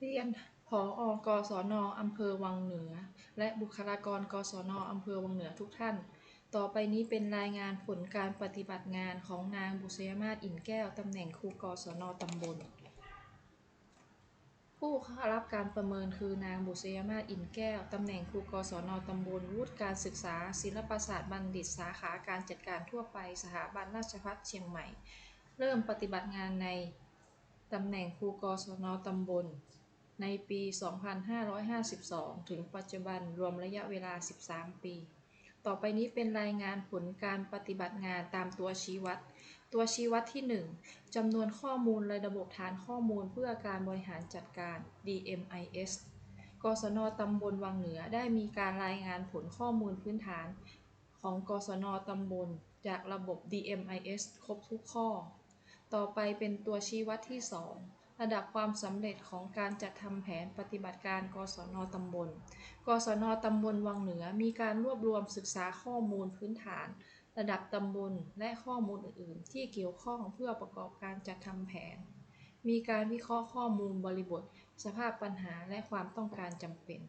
เรียนผออกศน อำเภอวังเหนือ และบุคลากร กศน อำเภอวังเหนือทุกท่าน ต่อไปนี้เป็นรายงานผลการปฏิบัติงานของนางบุษยมาศ อินแก้ว ตำแหน่งครู กศน ตำบล ผู้รับการประเมินคือนางบุษยมาศ อินแก้ว ตำแหน่งครู กศน ตำบล วุฒิการศึกษา ศิลปศาสตร์บัณฑิต สาขาการจัดการทั่วไป สถาบันราชภัฏเชียงใหม่ เริ่มปฏิบัติงานในตำแหน่งครู กศน ตำบล ในปี 2552 ถึงปัจจุบันรวมระยะเวลา 13 ปี ต่อไปนี้เป็นรายงานผลการปฏิบัติงานตามตัวชี้วัด ตัวชี้วัดที่ 1จำนวนข้อมูลในระบบฐานข้อมูลเพื่อการบริหารจัดการ DMIS กศนตำบลวังเหนือได้มีการรายงานผลข้อมูลพื้นฐาน ของกศนตำบลจากระบบ DMIS ครบทุกข้อ ต่อไปเป็นตัวชี้วัดที่ 2 ระดับความสำเร็จของการจัดทำแผนปฏิบัติการ กศนตำบล กศนตำบลวังเหนือมีการรวบรวมศึกษาข้อมูลพื้นฐาน ระดับตำบลและข้อมูลอื่น ๆ ที่เกี่ยวข้องเพื่อประกอบการจัดทำแผน มีการวิเคราะห์ข้อมูลบริบท สภาพปัญหาและความต้องการจำเป็น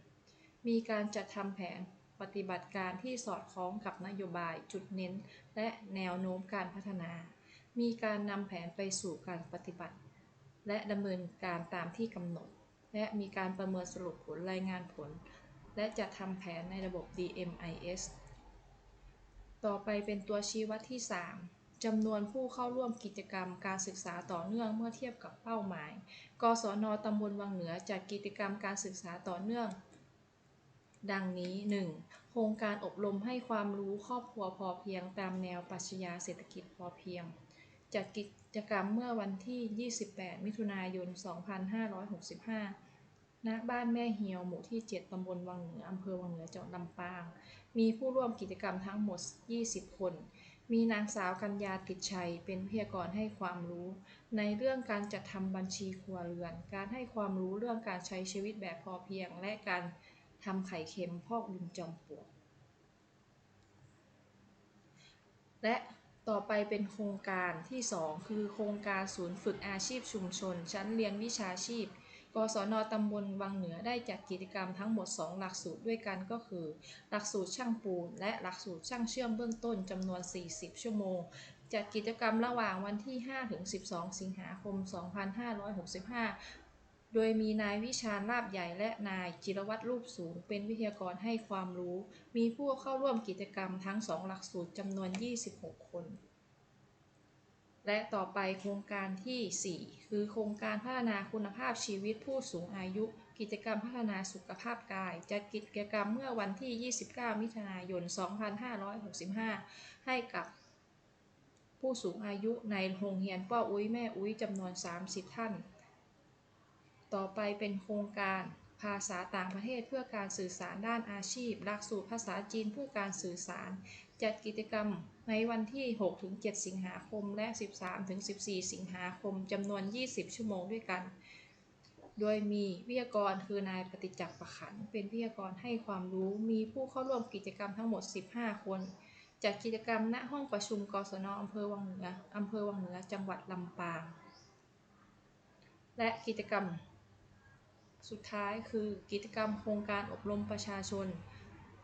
มีการจัดทำแผนปฏิบัติการที่สอดคล้องกับนโยบายจุดเน้น และแนวโน้มการพัฒนา มีการนำแผนไปสู่การปฏิบัติ และดำเนินการตามที่กำหนด และมีการประเมินสรุปผลรายงานผล และจัดทำแผนในระบบ DMIS ต่อไปเป็นตัวชี้วัดที่ 3จำนวนผู้เข้าร่วมกิจกรรมการศึกษาต่อเนื่องเมื่อเทียบกับเป้าหมาย กศนตำบลวังเหนือจัดกิจกรรมการศึกษาต่อเนื่อง ดังนี้ 1. โครงการอบรมให้ความรู้ครอบครัวพอเพียงตามแนวปรัชญาเศรษฐกิจพอเพียง จัดกิจกรรมเมื่อวันที่ 28 มิถุนายน 2565 ณ บ้านแม่เฮียว หมู่ที่ 7 ตำบลวังเหนือ อำเภอวังเหนือ จังหวัดลำปาง มีผู้ร่วมกิจกรรมทั้งหมด 20 คน มีนางสาวกัญญาติดชัย เป็นวิทยากรให้ความรู้ ในเรื่องการจัดทำบัญชีครัวเรือน การให้ความรู้เรื่องการใช้ชีวิตแบบพอเพียง และการทำไข่เค็มพอกดินจอมปลวก และ ต่อไปเป็นโครงการที่ 2 คือ โครงการศูนย์ฝึกอาชีพชุมชน ชั้นเรียนวิชาชีพ กศนตำบลวังเหนือได้จัดกิจกรรมทั้งหมด 2 หลักสูตรด้วยกันก็คือ หลักสูตรช่างปูน และหลักสูตรช่างเชื่อมเบื้องต้นจำนวน 40 ชั่วโมง จัดกิจกรรมระหว่างวันที่ 5-12 สิงหาคม 2565 โดยมีนายวิชาญ ลาบใหญ่และนายจิรวัตร รูปสูง เป็นวิทยากรให้ความรู้ มีผู้เข้าร่วมกิจกรรมทั้ง2หลักสูตรจำนวน 26 คน และต่อไปโครงการที่ 4 คือโครงการพัฒนาคุณภาพชีวิตผู้สูงอายุ กิจกรรมพัฒนาสุขภาพกาย จัดกิจกรรมเมื่อวันที่ 29 มิถุนายน 2565 ให้กับผู้สูงอายุในโรงเรียนป้าอุ้ยแม่อุ้ยจำนวน 30 ท่าน ต่อไปเป็นโครงการภาษาต่างประเทศเพื่อการสื่อสารด้านอาชีพ หลักสูตรภาษาจีนเพื่อการสื่อสาร จัดกิจกรรมในวันที่ 6-7 สิงหาคม และ 13-14 สิงหาคม จำนวน 20 ชั่วโมงด้วยกัน โดยมีวิทยากรคือนายปฏิจักษ์ประขัน เป็นวิทยากรให้ความรู้ มีผู้เข้าร่วมกิจกรรมทั้งหมด 15 คน จัดกิจกรรมณห้องประชุมกศนอำเภอวังเหนืออำเภอวังเหนือ จังหวัดลำปาง และกิจกรรม สุดท้ายคือกิจกรรมโครงการอบรมประชาชน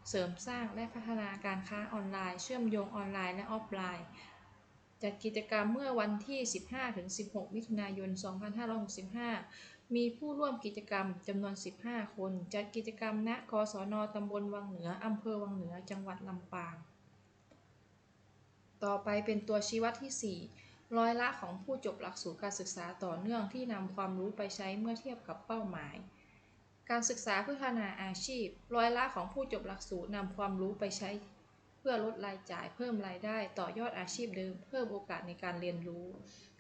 เสริมสร้างและพัฒนาการค้าออนไลน์ เชื่อมโยงออนไลน์และออฟไลน์จัดกิจกรรมเมื่อวันที่ 15-16 มิถุนายน 2565 มีผู้ร่วมกิจกรรมจำนวน 15 คน จัดกิจกรรมณกศนตำบลวังเหนืออำเภอวังเหนือ จังหวัดลำปาง ต่อไปเป็นตัวชี้วัดที่ 4 ร้อยละของผู้จบหลักสูตรการศึกษาต่อเนื่องที่นำความรู้ไปใช้เมื่อเทียบกับเป้าหมาย การศึกษาเพื่อพัฒนาอาชีพ ร้อยละของผู้จบหลักสูตรนำความรู้ไปใช้ เพื่อลดรายจ่ายเพิ่มรายได้ต่อยอดอาชีพเดิม เพิ่มโอกาสในการเรียนรู้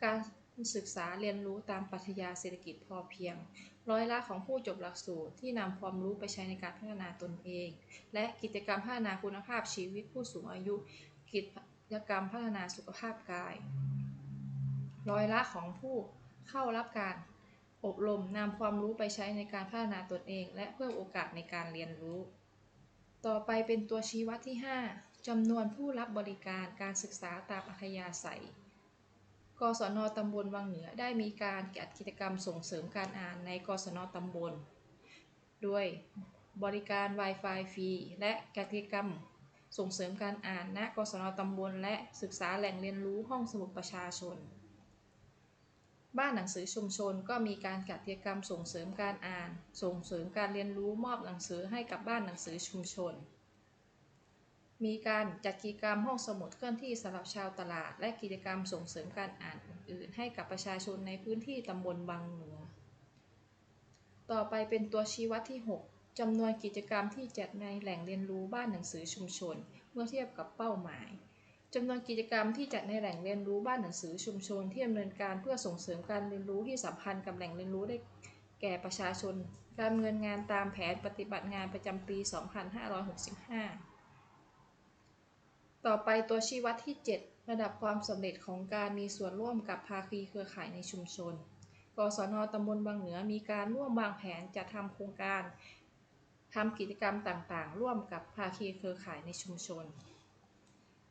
การศึกษาเรียนรู้ตามปรัชญาเศรษฐกิจพอเพียง ร้อยละของผู้จบหลักสูตรที่นำความรู้ไปใช้ในการพัฒนาตนเอง และกิจกรรมพัฒนาคุณภาพชีวิตผู้สูงอายุ กิจกรรมพัฒนาสุขภาพกาย ร้อยละของผู้เข้ารับการอบรมนำความรู้ไปใช้ในการพัฒนาตนเอง และเพิ่มโอกาสในการเรียนรู้ ต่อไปเป็นตัวชี้วัดที่ 5จำนวนผู้รับบริการการศึกษาตามอัธยาศัยกกศนตำบลวังเหนือได้มีการจัดกิจกรรมส่งเสริมการอ่านในกศนตำบล ด้วยบริการ Wi-Fi ฟรี และกิจกรรมส่งเสริมการอ่านณกศนตำบล และศึกษาแหล่งเรียนรู้ห้องสมุดประชาชน บ้านหนังสือชุมชนก็มีการจัดกิจกรรมส่งเสริมการอ่าน ส่งเสริมการเรียนรู้มอบหนังสือให้กับบ้านหนังสือชุมชน มีการจัดกิจกรรมห้องสมุดเคลื่อนที่สำหรับชาวตลาด และกิจกรรมส่งเสริมการอ่านอื่นๆ ให้กับประชาชนในพื้นที่ตำบลบางเหนือ ต่อไปเป็นตัวชี้วัดที่ 6จำนวนกิจกรรมที่จัดในแหล่งเรียนรู้บ้านหนังสือชุมชน เมื่อเทียบกับเป้าหมาย จำนวนกิจกรรมที่จัดในแหล่งเรียนรู้บ้านหนังสือชุมชนที่ดำเนินการเพื่อส่งเสริมการเรียนรู้ที่สัมพันธ์กับแหล่งเรียนรู้ได้แก่ประชาชน การดำเนินงานตามแผนปฏิบัติงานประจำปี 2565 ต่อไปตัวชี้วัดที่ 7 ระดับความสำเร็จของการมีส่วนร่วมกับภาคีเครือข่ายในชุมชน กศนตำบลบางเหนือมีการร่วมวางแผนจะทำโครงการทำกิจกรรมต่างๆ ร่วมกับภาคีเครือข่ายในชุมชน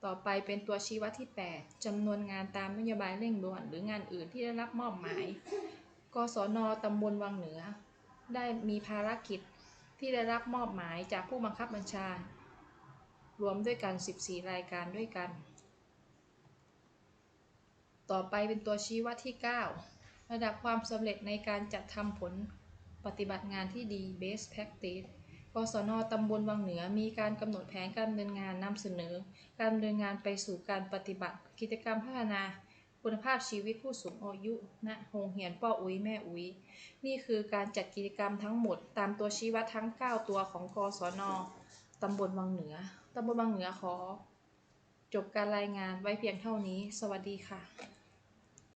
ต่อไปเป็นตัวชี้วัดที่ 8จำนวนงานตามนโยบายเร่งด่วน หรืองานอื่นที่ได้รับมอบหมาย กศนตำบลวังเหนือ ได้มีภารกิจที่ได้รับมอบหมายจากผู้บังคับบัญชา รวมด้วยกัน 14 รายการด้วยกัน ต่อไปเป็นตัวชี้วัดที่ 9 ระดับความสำเร็จในการจัดทำผลปฏิบัติงานที่ดี Best Practice กศนตำบลวังเหนือมีการกำหนดแผนการดำเนินงานนำเสนอ การดำเนินงานไปสู่การปฏิบัติ กิจกรรมพัฒนา คุณภาพชีวิตผู้สูงอายุณโรงเรียนป้ออุ้ยแม่อุ้ยนี่คือการจัดกิจกรรมทั้งหมด ตามตัวชี้วัดทั้ง 9 ตัวของกศนตำบลวังเหนือตำบลวังเหนือขอ จบการรายงานไว้เพียงเท่านี้ สวัสดีค่ะ